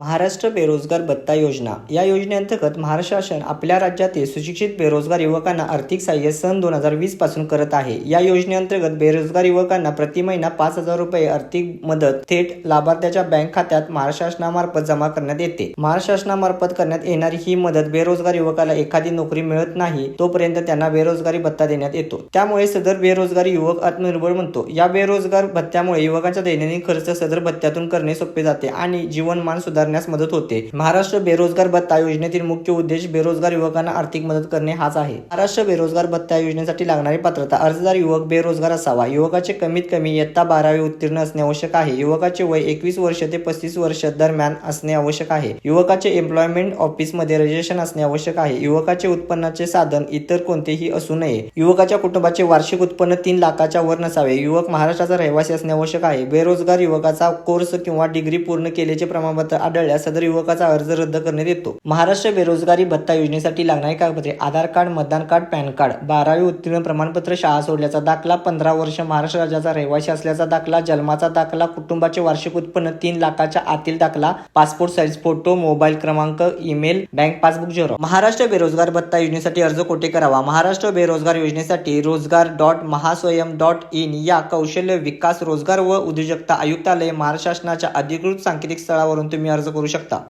महाराष्ट्र बेरोजगार भत्ता योजना. या योजनेअंतर्गत महाराष्ट्र शासन आपल्या राज्यातील सुशिक्षित बेरोजगार युवकांना आर्थिक सहाय्य सन दोन हजार वीसपासून करत आहे. या योजनेअंतर्गत बेरोजगार युवकांना प्रति महिना पाच हजार रुपये आर्थिक मदत थेट लाभार्थ्याच्या बँक खात्यात महाराष्ट्र शासनामार्फत जमा करण्यात येते. महाराष्ट्र शासनामार्फत करण्यात येणारी ही मदत बेरोजगार युवकाला एखादी नोकरी मिळत नाही तोपर्यंत त्यांना बेरोजगारी भत्ता देण्यात येतो. त्यामुळे सदर बेरोजगारी युवक आत्मनिर्भर बनतो. या बेरोजगार भत्त्यामुळे युवकांचा दैनंदिन खर्च सदर भत्त्यातून करणे सोपे जाते आणि जीवनमान सुधारण्यास मदत होते. महाराष्ट्र बेरोजगार भत्ता योजनेतील मुख्य उद्देश बेरोजगार युवकांना आर्थिक मदत करणे हाच आहे. महाराष्ट्र बेरोजगार भत्ता योजनेसाठी लागणारी पात्रता अर्जदार युवक बेरोजगार असावा. युवकाचे कमीत कमी इयत्ता बारावी उत्तीर्ण असणे आवश्यक आहे. युवकाचे वय एकवीस वर्ष ते पस्तीस वर्ष दरम्यान असणे आवश्यक आहे. युवकाचे एम्प्लॉयमेंट ऑफिसमध्ये रजिस्ट्रेशन असणे आवश्यक आहे. युवकाचे उत्पन्नाचे साधन इतर कोणतेही असू नये. युवकाच्या कुटुंबाचे वार्षिक उत्पन्न तीन लाखाच्या वर नसावे. युवक महाराष्ट्राचा रहिवासी असणे आवश्यक आहे. बेरोजगार युवकाचा कोर्स किंवा डिग्री पूर्ण केल्याचे प्रमाणपत्र आढळल्यास सदर युवकाचा अर्ज रद्द करण्यात येतो. महाराष्ट्र बेरोजगारी भत्ता योजनेसाठी लागणारी कागदपत्रे आधार कार्ड मतदान कार्ड पॅन कार्ड बारावी उत्तीर्ण प्रमाणपत्र शाळा सोडल्याचा दाखला पंधरा वर्ष महाराष्ट्र राज्याचा रहिवासी असल्याचा दाखला जन्माचा दाखला कुटुंबाचे वार्षिक उत्पन्न तीन लाखाच्या आतील दाखला पासपोर्ट साईज फोटो मोबाईल क्रमांक ईमेल बँक पासबुक झेरो. महाराष्ट्र बेरोजगार भत्ता योजनेसाठी अर्ज कोठे करावा? महाराष्ट्र बेरोजगार योजनेसाठी रोजगार डॉट महास्वयं डॉट इन या कौशल्य विकास रोजगार व उद्योजकता आयुक्तालय महाराष्ट्र शासनाच्या अधिकृत सांकेतिक स्थळावरून तुम्ही अर्ज अर्ज करू शकता.